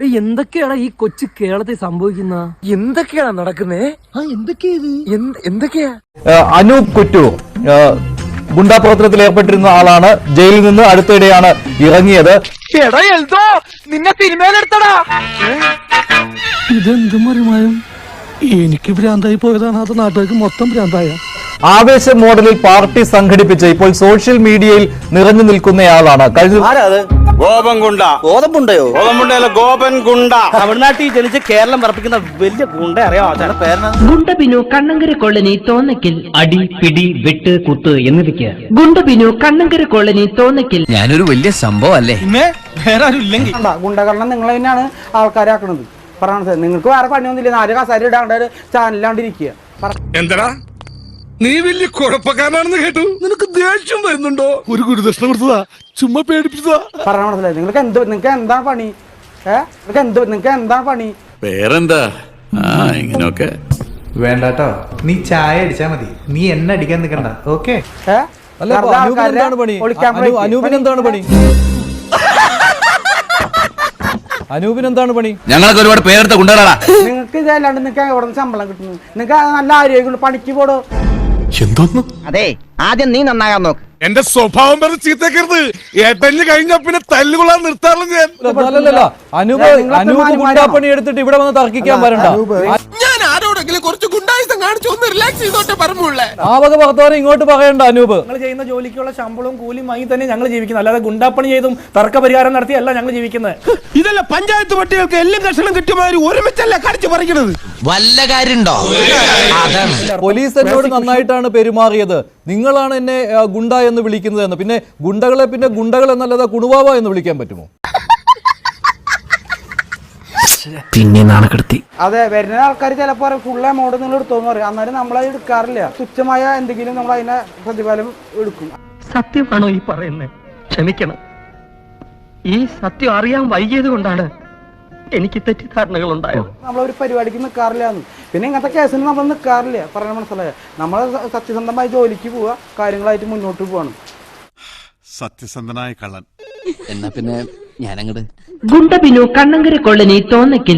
എടീ, എന്തൊക്കെയാടാ ഈ കൊച്ചു കേരളത്തിൽ സംഭവിക്കുന്ന? എന്തൊക്കെയാണ് നടക്കുന്നേ? ആ എന്തൊക്കെയാ ഇത്? എന്തൊക്കെയാ? അനൂപ് കുറ്റൂർ ഏഹ് ഗുണ്ടാ പ്രവർത്തനത്തിൽ ഏർപ്പെട്ടിരുന്ന ആളാണ്. ജയിലിൽ നിന്ന് അടുത്തിടെയാണ് ഇറങ്ങിയത്. എടാ എൽദോ നിന്നെ സിനിമയിലെടുത്തടാ. ഇതെന്തും മറിമായും? എനിക്ക് ഭ്രാന്തായി പോയതാണ്. അത് നാട്ടുകാർക്ക് മൊത്തം ഭ്രാന്തായ. ആവേശ മോഡലിൽ പാർട്ടി സംഘടിപ്പിച്ച് ഇപ്പോൾ സോഷ്യൽ മീഡിയയിൽ നിറഞ്ഞു നിൽക്കുന്നയാളാണ്. കഴിഞ്ഞ ഗോപൻ ഗുണ്ട ഗോതമ്പുണ്ടയോ? ഗോപൻ ഗുണ്ടയല്ല ഗോപൻ ഗുണ്ട തമിഴ്നാട്ടിൽ ജനിച്ച് കേരളം പറപ്പിക്കുന്ന വലിയ ഗുണ്ട അറിയാമോ അതാണ് പേരണ ഗുണ്ടബിനു കണ്ണങ്കര കോളനി തോന്നക്കിൽ അടി പിടി വെട്ട് കുത്ത് എന്നിവയ്ക്ക്. ഗുണ്ടബിനു കണ്ണങ്കര കോളനി തോന്നക്കിൽ ഞാനൊരു വലിയ സംഭവം അല്ലേ വേറെ ഗുണ്ടകരണം നിങ്ങൾ തന്നെയാണ് ആൾക്കാരെ ആക്കണത് പറയണത്. നിങ്ങൾക്ക് വേറെ പണിയൊന്നുമില്ല നാല് കസാര ഇടാണ്ട് ഒരു ചാനലാണ്ടിരിക്കുക എന്തടാ? നീ വലിയ കുഴപ്പക്കാരനാണെന്ന് കേട്ടു. നിനക്ക് ദേഷ്യം വരുന്നുണ്ടോ? ഒരു ഗുരുദക്ഷിണ കൊടുത്തതാ. ചുമ്മാ പേടിപ്പിച്ചതാ. മനസ്സിലായി. നിങ്ങൾക്ക് എന്ത് നിങ്ങൾക്ക് എന്താ പണി? ഏ? നിങ്ങൾക്ക് എന്ത് നിങ്ങൾക്ക് എന്താ പണി? വേറെന്താ? ആ ഇങ്ങനൊക്കെ വേണ്ടാട്ടോ. നീ ചായ അടിച്ചാ മതി. നീ എന്നെ അടിക്കാൻ നിൽക്കണ്ട ഓക്കെ? അല്ല അപ്പൊ അനൂപിന് എന്താണ് പണി? ഒളിക്കാൻ അനു- അനൂപിന് എന്താണ് പണി? അനൂപിന് എന്താണ് പണി? ഞങ്ങളൊക്കെ ഒരുപാട് പേരെടുത്ത് കൊണ്ടുവരാടാ നിങ്ങൾക്ക് ഇതല്ലാണ്ട് നിങ്ങൾക്ക് എവിടെ നിന്ന് ശമ്പളം കിട്ടുന്നു? നിങ്ങൾക്ക് നല്ല ആരോഗ്യമുള്ള പണിക്ക് പോടോ. എന്തോന്നു? അതെ ആദ്യം നീ നന്നാകാൻ നോക്ക്. എന്റെ സ്വഭാവം പറഞ്ഞ് ചീത്തക്കരുത്. ഏട്ടഞ്ഞ് കഴിഞ്ഞ പിന്നെ തല്ലുകൊള്ളാൻ നിർത്താറില്ല ഞാൻ. അനൂപ് അനൂപ്? ഗുണ്ടാപ്പണി എടുത്തിട്ട് ഇവിടെ വന്ന് തർക്കിക്കാൻ വരണ്ട. ഞാൻ ആരോടെങ്കിലും കുറച്ച് ഗുണ്ടായുസം കാണിച്ചു ഒന്ന് റിലാക്സ് ചെയ്തോട്ടെ പറമ്പുള്ളേ. ആ വക ഭർത്താവിനെ ഇങ്ങോട്ട് പറയണ്ട അനൂപ്. ഞങ്ങൾ ചെയ്യുന്ന ജോലിക്കുള്ള ശമ്പളവും കൂലിയും വാങ്ങി തന്നെ ഞങ്ങൾ ജീവിക്കുന്നത് അല്ലാതെ ഗുണ്ടാപ്പണി ചെയ്തും തർക്ക പരിഹാരം നടത്തിയല്ല ഞങ്ങൾ ജീവിക്കുന്നത്. ഇതല്ല പഞ്ചായത്ത് പട്ടികൾക്ക് എല്ലാം കഷണം കിട്ടിയമാതിരി ഒരുമിച്ചല്ല കടിച്ചു പറിക്കുന്നത് വല്ല കാര്യണ്ടോ? അതാണ്. പോലീസ് എന്നോട് നന്നായിട്ടാണ് പെരുമാറിയത്. നിങ്ങളാണ് എന്നെ ആ, ഗുണ്ട എന്ന് വിളിക്കുന്നത് എന്ന് പിന്നെ ഗുണ്ടകളെ പിന്നെ ഗുണ്ടകൾ എന്നല്ലാതെ കുണുവാവ എന്ന് വിളിക്കാൻ പറ്റുമോ? പിന്നെ നാണക്കെടുത്തി. അതെ വരുന്ന ആൾക്കാർ ചിലപ്പോൾ ഫുൾ എമൗണ്ട് നിങ്ങൾ എടുത്തോന്ന് പറയും. അന്നേരം നമ്മളത് എടുക്കാറില്ല. തുച്ഛമായ എന്തെങ്കിലും നമ്മൾ അതിനെ പ്രതിഫലം എടുക്കും. സത്യമാണോ ഈ പറയുന്നത് ക്ഷമിക്കണം. ഈ സത്യം അറിയാൻ വൈകിയത് കൊണ്ടാണ് എനിക്ക് തെറ്റിദ്ധാരണകൾ ഉണ്ടായത് നമ്മളൊരു പരിപാടിക്ക് നിൽക്കാറില്ല എന്ന് പിന്നെ ഇങ്ങനത്തെ കേസിന് നമ്മൾ നിൽക്കാറില്ല പറയാൻ മനസ്സിലായ? നമ്മൾ സത്യസന്ധമായി ജോലിക്ക് പോവുക കാര്യങ്ങളായിട്ട് മുന്നോട്ട് പോവാണ്. സത്യസന്ധനായ കള്ളൻ. എന്നാ പിന്നെ ഞാനങ്ങട് ഗുണ്ടബിനു കണ്ണങ്കര കോളനി തോന്നയ്ക്കൽ